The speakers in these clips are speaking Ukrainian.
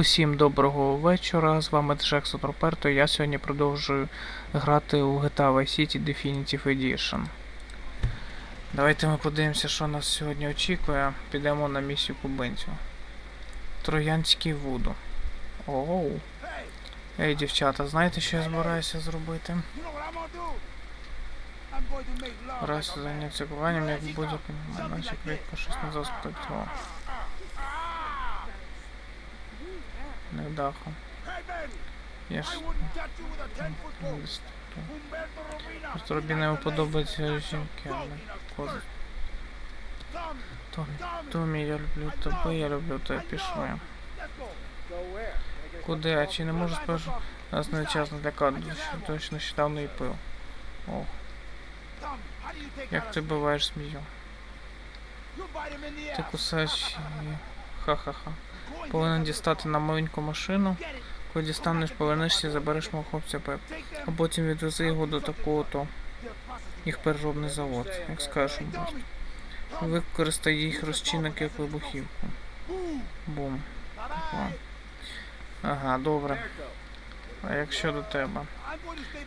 Усім доброго вечора. З вами Джексон Роперто. Я сьогодні продовжую грати у GTA Vice City Definitive Edition. Давайте ми подивимося, що нас сьогодні очікує. Підемо на місію кубинців. Троянський Вуду. Оу. Ей, дівчата, знаєте, що я збираюся зробити? Раз зайняться куванням, як будь-яким наче квітка щось не заспектував. 10-foot pole. лист. Humberto Robina. Просто Робіною подобаються жінки, але кози. Tommy, Томі, Томі, я люблю тебе, я люблю тебе, пішли. Куди? А чи не можу спершу? Нас не час налякати, точно нещодавно і пив. О, Tommy, how do you take як ти буваєш змію? Ти кусаєш її. Ха-ха-ха. Повинен дістати на маленьку машину. Коли дістанеш, повернешся і забереш мого хлопця Пеп. А потім відвези його до такого-то. Їх переробний завод. Як. Tommy, Використай їх розчинок як вибухівку. Бум. Ага, добре. А як щодо тебе?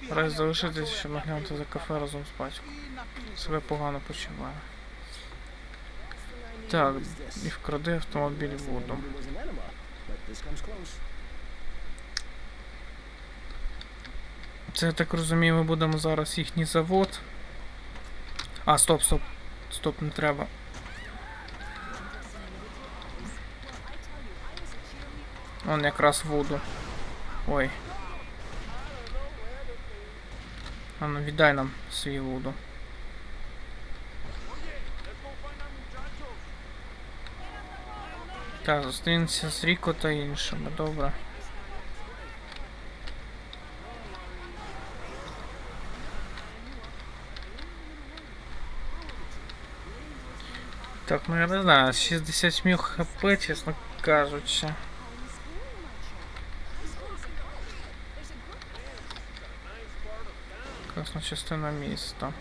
Раз залишитися, щоб наглянути за кафе разом з батьком. Себе погано почуваю. Так, і вкради автомобіль воду. Це я так розумію, ми будемо зараз їхній завод. А, стоп, стоп. Стоп, не треба. Он якраз воду. Ой. А ну віддай нам свій воду. Так, зустрінемося з Ріко та іншими, добре. Так, ну я не знаю, 67 хп, чесно кажучи. Красна частина міста.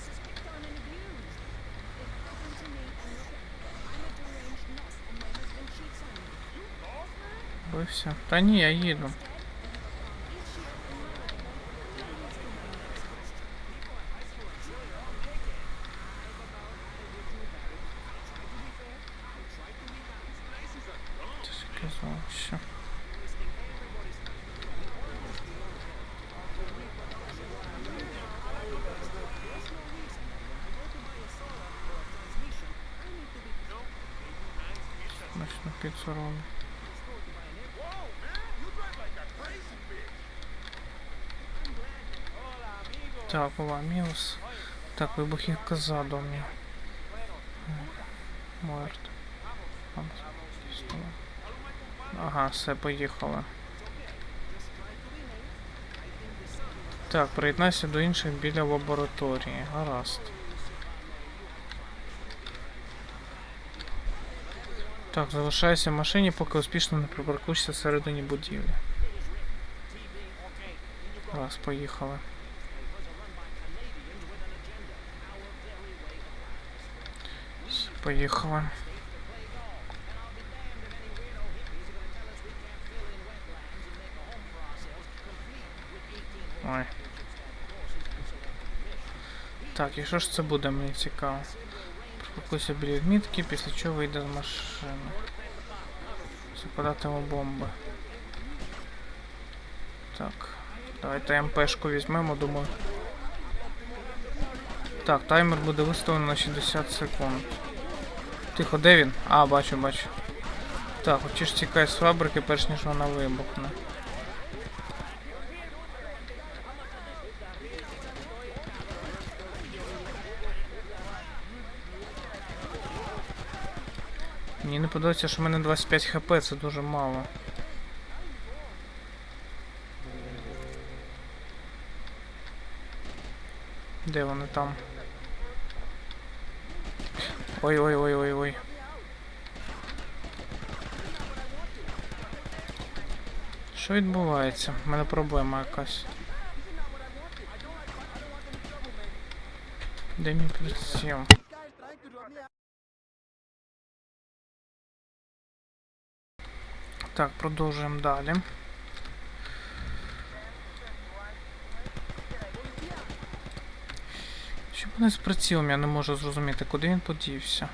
Бився. Та ні, я їду. Так, Ламіус. Так, вибухівка ззаду у. Муерт. Ага, все, поїхали. Так, приєднайся до інших біля лабораторії. Гаразд. Так, залишайся в машині, поки успішно не припаркуєшся всередині будівлі. Раз, поїхали. Поїхали. Ой. Так, і що ж це буде, мені цікаво. Припаркуйся біля відмітки, після чого вийде з машини. Закладатиму бомби. Так. Давайте МПшку візьмемо, думаю. Так, таймер буде виставлено на 60 секунд. Тихо, де він? А, бачу, бачу. Так, хочеш тікай з фабрики, перш ніж вона вибухне. Мені не подобається, що в мене 25 хп, це дуже мало. Де вони там? Ой, ой, ой, ой, ой. Що відбувається? У мене проблема якась. Де мій приціл? Так, продовжуємо далі. Що мене з я не можу зрозуміти, куди він подівся.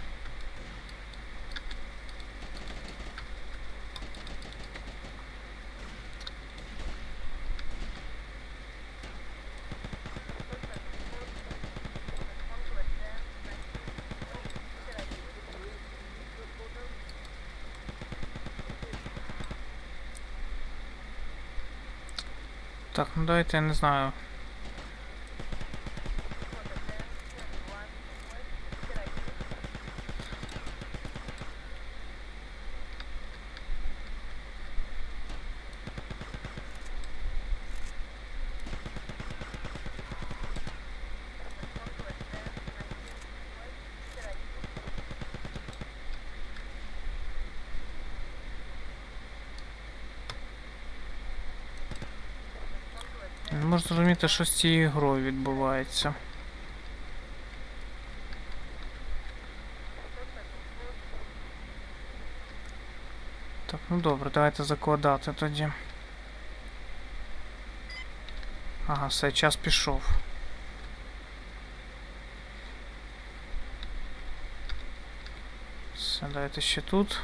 Так, ну давайте я не знаю. Не можу зрозуміти, що з цією грою відбувається. Так, ну добре, давайте закладати тоді. Ага, все, час пішов. Все, давайте ще тут.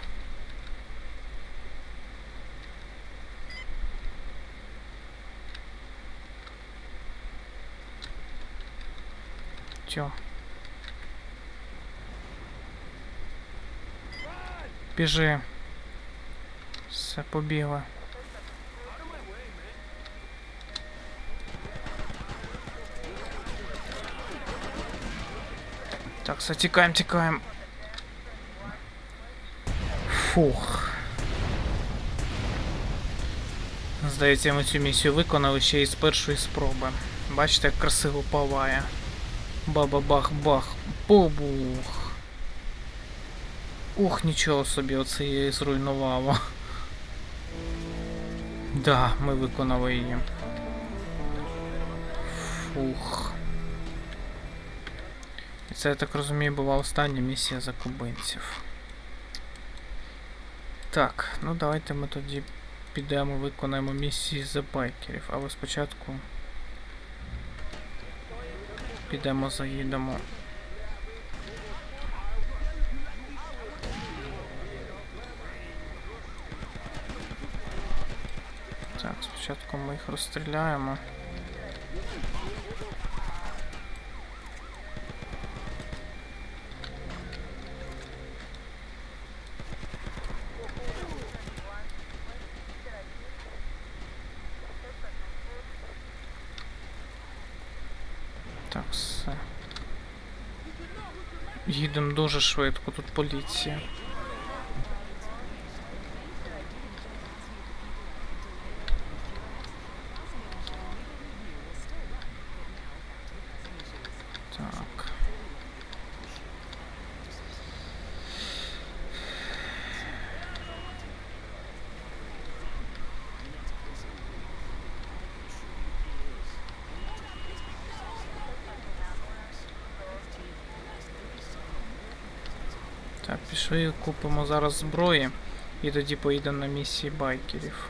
Тьо. Біжи. Все, побігли. Так, все, тікаємо, тікаємо. Фух. Здається, ми цю місію виконали ще із першої спроби. Бачите, як красиво палає. Баба-бах-бах. Побух. Ух, нічого собі, оце її зруйнувало. Да, ми виконали її. Фух. І це, я так розумію, була остання місія за кубинців. Так, ну давайте ми тоді підемо виконаємо місії за байкерів, але спочатку підемо заїдемо. Так, спочатку ми їх розстріляємо. Так, все. Їдемо дуже швидко, тут поліція. Так. Так, пішли, купимо зараз зброї і тоді поїдемо на місії байкерів.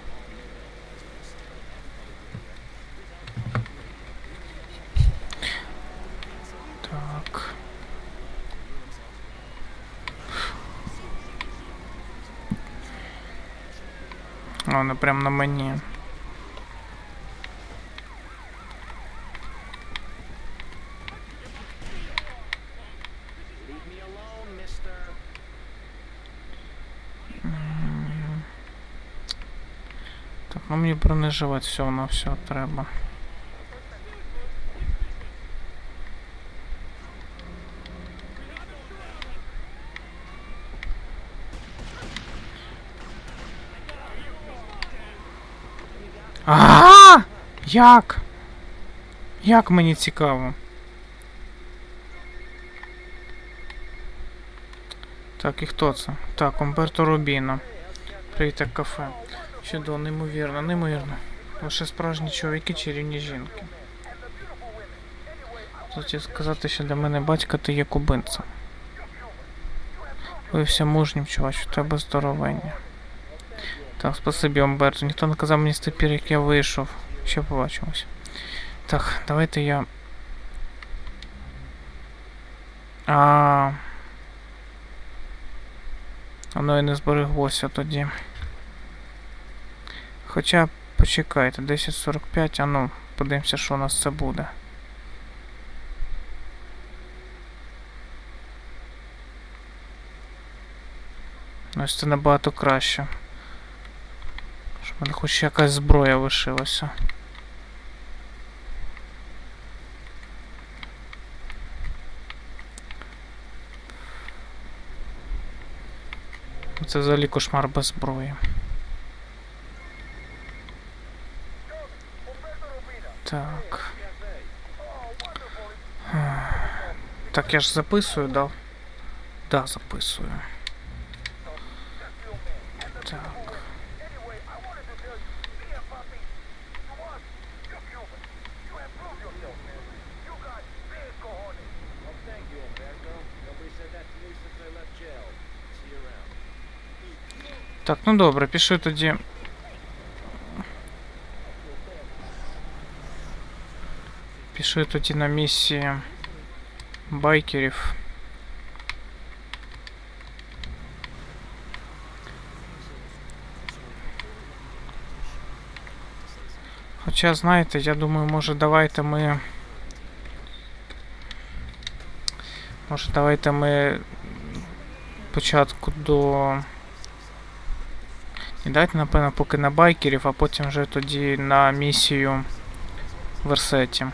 Так. О, Вони прям на мені. Мені бронежилет все на все треба. А! Як? Як мені цікаво? Так, і хто це? Так, Умберто Рубіно. Привіт, кафе. Чудово, неймовірно, неймовірно. Лише справжні чоловіки чи рівні жінки. Хотів сказати, що для мене батька ти є кубинцем. Ви всі мужнім, чувач, у тебе здоровення. Так, спасибі, Умберто. Ніхто не казав мені тепер, як я вийшов. Ще побачимось. Так, давайте я. А. Воно і не збереглося тоді. Хоча, почекайте, 10.45, а ну, подивимося, що у нас це буде. Ось це набагато краще. Щоб мене хоч якась зброя лишилася. Це взагалі кошмар без зброї. Так. Так, я ж записую, да? Да, записую. Так. Well, thank you, Umberto. Nobody Пішли тоді на місії байкерів. Хоча, знаєте, я думаю, може давайте ми. Може давайте ми спочатку до. І дайте, напевно, поки на байкерів, а потім вже тоді на місію в Версеті.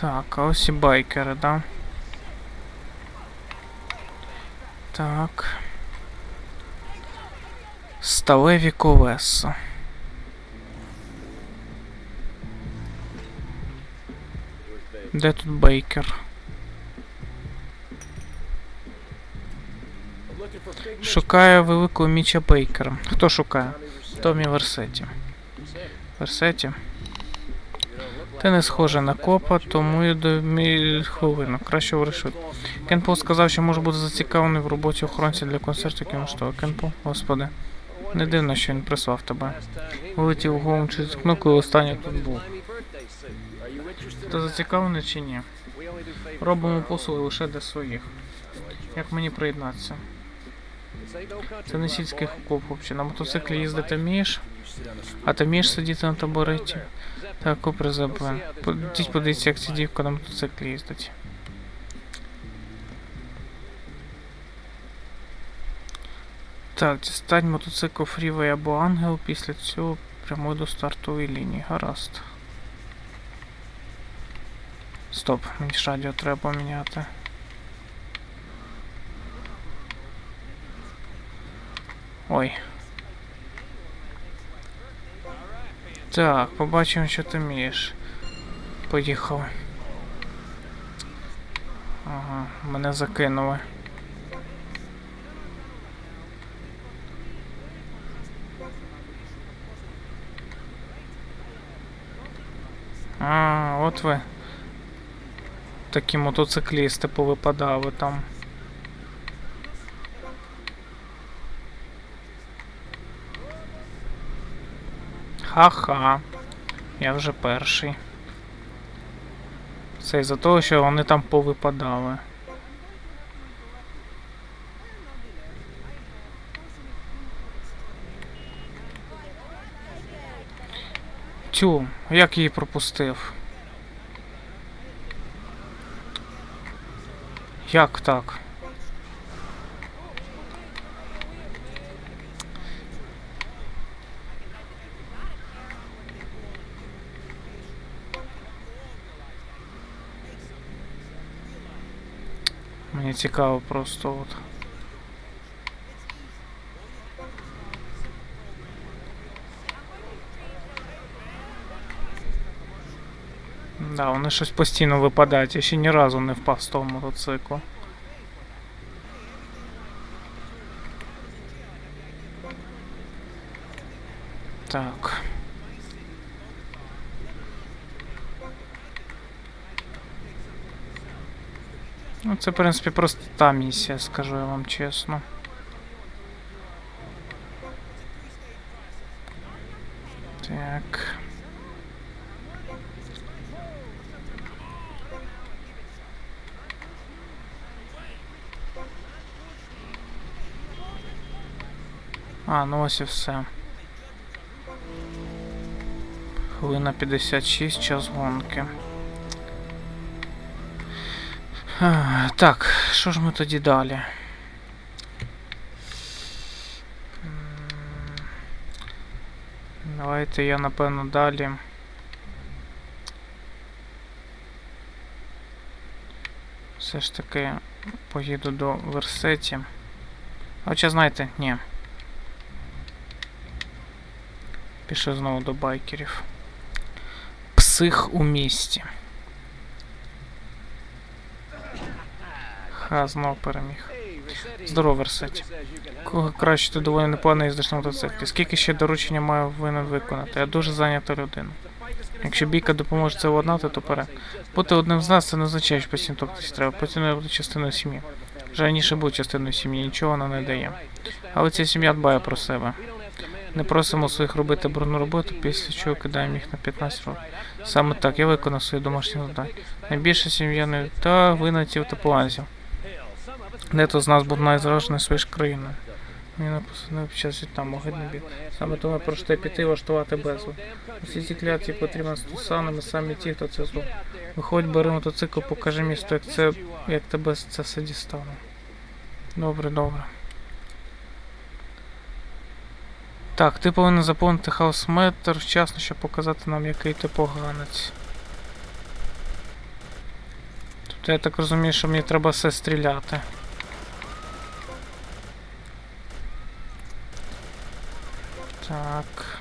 Так, а ось і байкери, да? Так. Сталеві колеса. Де тут бейкер? Шукає великого Міча Бейкера. Хто шукає? Томі Версеті. Версеті? Ти не you схожа на копа, тому like. і до мі... хвилину. Краще вирішуй. Call Кен Пол сказав, що може бути зацікавлений в роботі охоронця для концерту кіноштова. Кен Пол, господи. Не дивно, що він прислав тебе. Вилетів голову через вікно, коли останній тут був. Ти зацікавлений чи ні? Робимо послуги лише для своїх. Як мені приєднатися? Це не сільський клуб, хлопче. На мотоциклі їздити вмієш? А ти вмієш сидіти на табуреті? Так, купри ЗП. Подіть подивіться, як ця дівка на мотоциклі їздить. Так, дістань мотоцикл Фрівей або Ангел, після цього прямуй до стартової лінії. Гаразд. Стоп, мені ж радіо треба поміняти. Ой. Так, побачимо, що ти вмієш. Поїхали. Ага, мене закинули. А, от ви. Такі мотоциклісти повипадали там. Ха-ха. Я вже перший. Це із-за того, що вони там повипадали. Тю, як її пропустив? Як так? Мені цікаво просто от. Да, вони щось постійно випадають. Я ще ні разу не впав з того мотоциклу. Так. Ну, це, в принципі, просто та місія, скажу я вам чесно. Так. А, ну ось і все. Хвилина 56, час гонки. Так, що ж ми тоді далі? Давайте я напевно далі. Все ж таки поїду до Версеті. Хоча знаєте, ні. Пішов знову до байкерів. Псих у місті. Ха, знов переміг. Здорово, Версеті. Кого краще ти доволі непогано їздиш на мотоциклі. Скільки ще доручення маю винен виконати? Я дуже зайнята людина. Якщо бійка допоможе це владнати, то пере. Бути одним з нас це не означає, що постійно топтись треба. Постійно буду частиною сім'ї. Вже раніше був частиною сім'ї, нічого вона не дає. Але ця сім'я дбає про себе. Не просимо своїх робити брудну роботу, після чого кидаємо їх на 15 років. Саме так, я виконав свої домашні завдання. Найбільша сім'я не та винатів та плазів. Дехто з нас був найзражений своєю ж країною. Мені написано під час В'єтнаму, гидно бід. Саме тому я прошу піти і влаштувати безлад. Усі ці кляті потрібно стосанами саме ті, хто це зробив. Виходь, бери мотоцикл, покажи місту, як це, як тебе це все дістане. Добре, добре. Так, ти повинен заповнити хаос-метр вчасно, щоб показати нам, який ти поганець. Тобто я так розумію, що мені треба все стріляти. Так.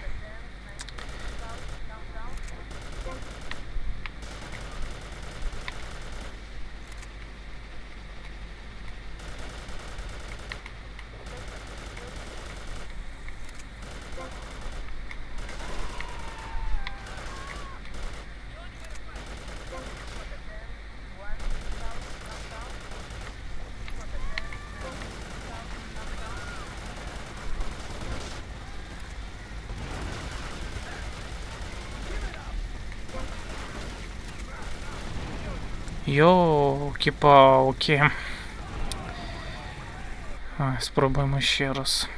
Йоки-палки. Спробуємо ще раз.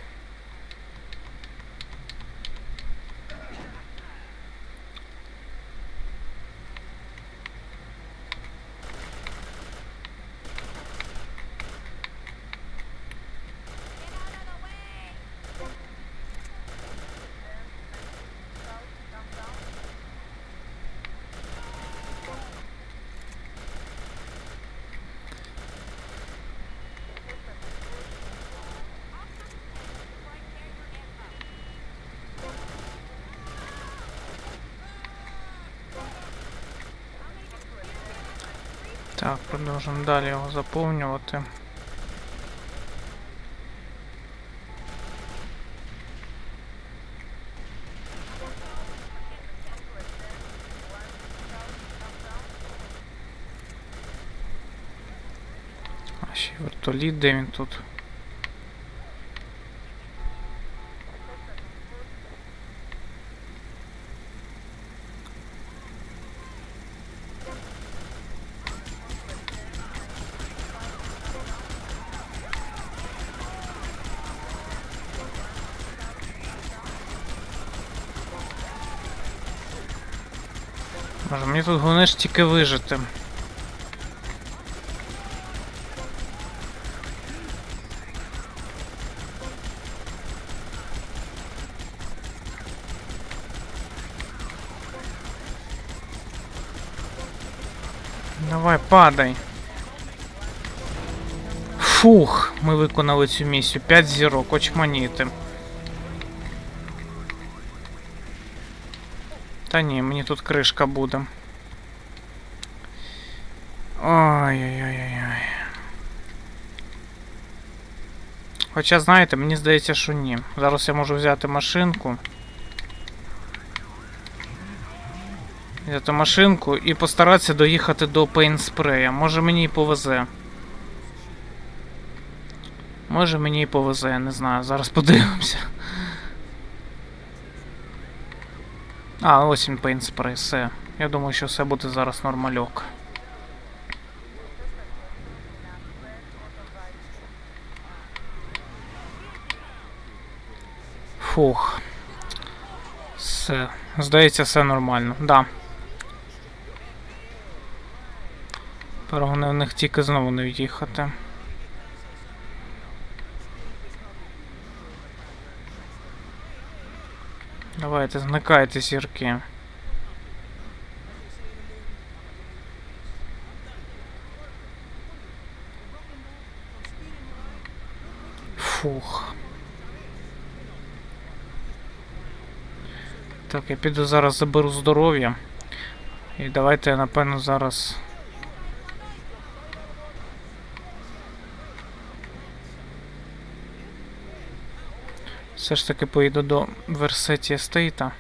Так, продовжуємо далі його заповнювати. А ще вертоліт, де він тут? мені тут головне ж тільки вижити. Давай, падай. Фух, ми виконали цю місію. 5 зірок, очманіти. Та ні, мені тут кришка буде. Ой-ой-ой-ой. Хоча, знаєте, мені здається, що ні. Зараз я можу взяти машинку. Взяти машинку і постаратися доїхати до пейнспрея. Може мені і повезе. Може мені і повезе, я не знаю. Зараз подивимося. А, ось він пейнспрей, все. Я думаю, що все буде зараз нормальок. Фух. Все. Здається, все нормально. Да. Перегони в них тільки знову не від'їхати. Давайте, зникайте зірки. Фух. Так, я піду зараз заберу здоров'я. І давайте я напевно зараз. Все ж таки поїду до Версеті Естейта.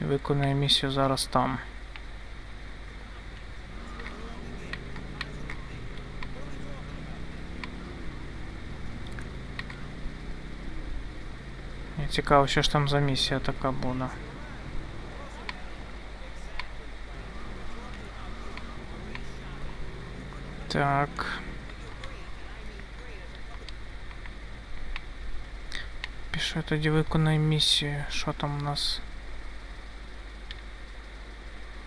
І виконаю місію зараз там. цікаво, що ж там за місія така буде. Так. Пішли тоді виконай місію. Що там у нас?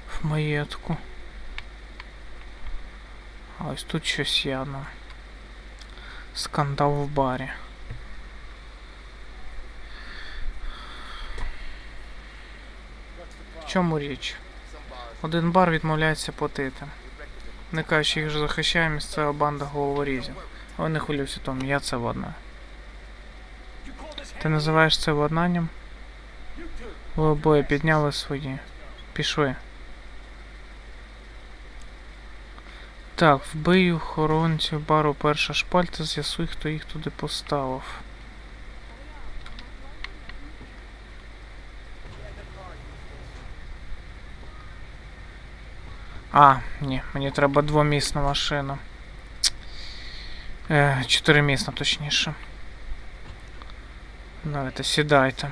В маєтку. А ось тут щось є, ну. Скандал в барі. В чому річ? Один бар відмовляється платити. Не кажучи, їх же захищає місцева банда головорізів. Але не хвилюйся, Том, я це владнаю. Ти називаєш це владнанням? Ви обоє підняли свої. Пішли. Так, вбий охоронців бару перша шпальта, з'ясуй, хто їх туди поставив. А, ні, мені треба двомісна машина. Е, чотиримісна, точніше. Давайте, сідайте.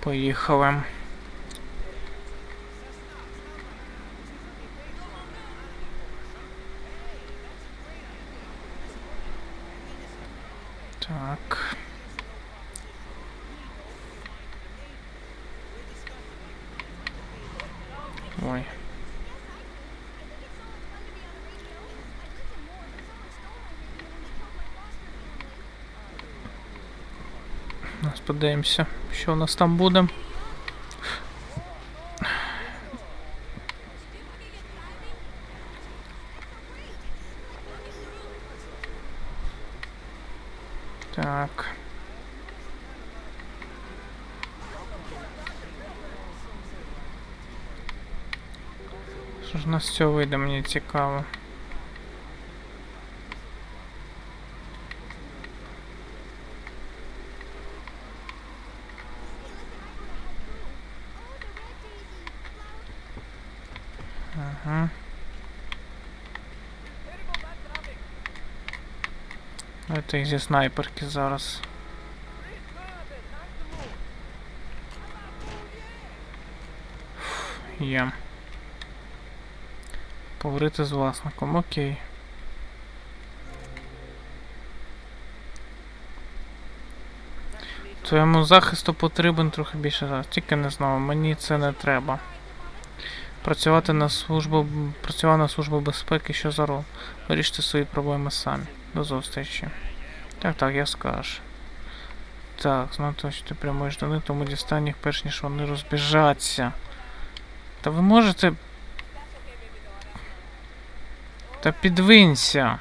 Поїхали. Подивимося, що у нас там буде. Так. Що ж у нас цього вийде, мені цікаво. Їх зі снайперки зараз. Фу, Є. Поговорити з власником, окей. Твоєму захисту потрібен трохи більше зараз. Тільки не знову, мені це не треба. Працювати на службу, працював на службу безпеки, що за рол. Виріште свої проблеми самі. До зустрічі. Так, так, я скажу. Так, знати, що ти прямуєш них, тому дістань їх перш ніж вони розбіжаться. Та ви можете. Та підвинься.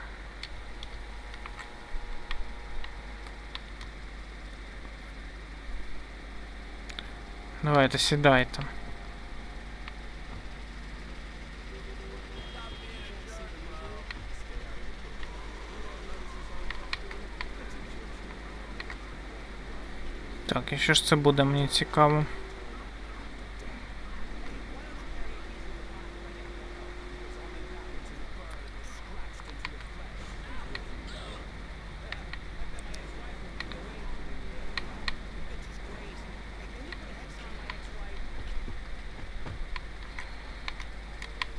Давайте, сідайте. і що ж це буде, мені цікаво.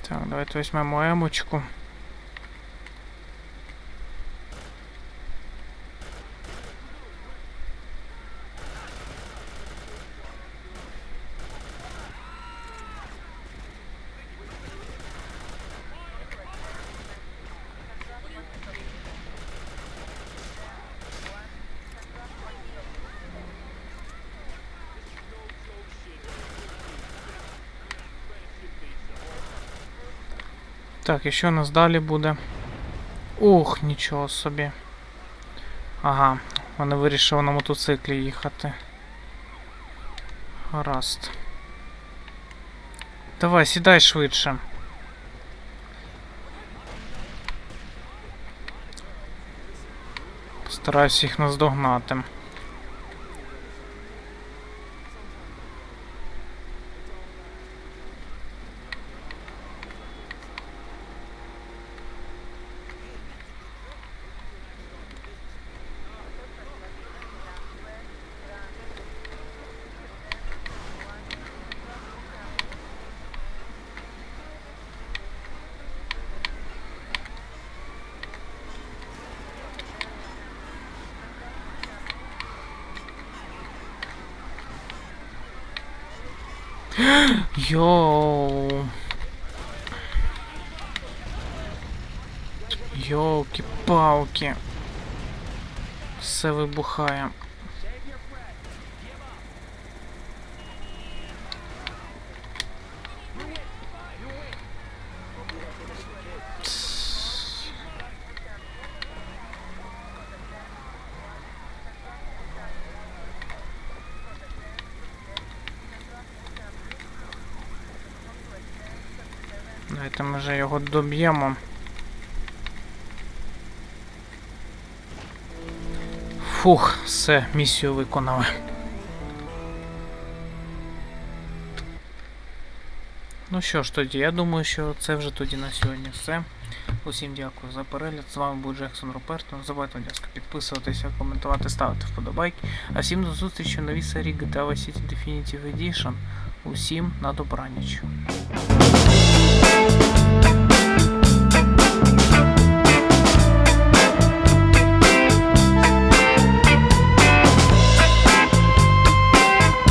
Так, давайте візьмемо емочку. Так, і що у нас далі буде? Ух, нічого собі. Ага, вони вирішили на мотоциклі їхати. Гаразд. Давай, сідай швидше. Постараюсь їх наздогнати. Йоу. Йолки-палки. Все вибухає. Давайте ми вже його доб'ємо. Фух, все, місію виконали. Ну що ж тоді, я думаю, що це вже тоді на сьогодні все. Усім дякую за перегляд. З вами був Джексон Руперто. Не забувайте, будь ласка, підписуватися, коментувати, ставити вподобайки. А всім до зустрічі в новій серії GTA Vice City Definitive Edition. Усім на добраніч.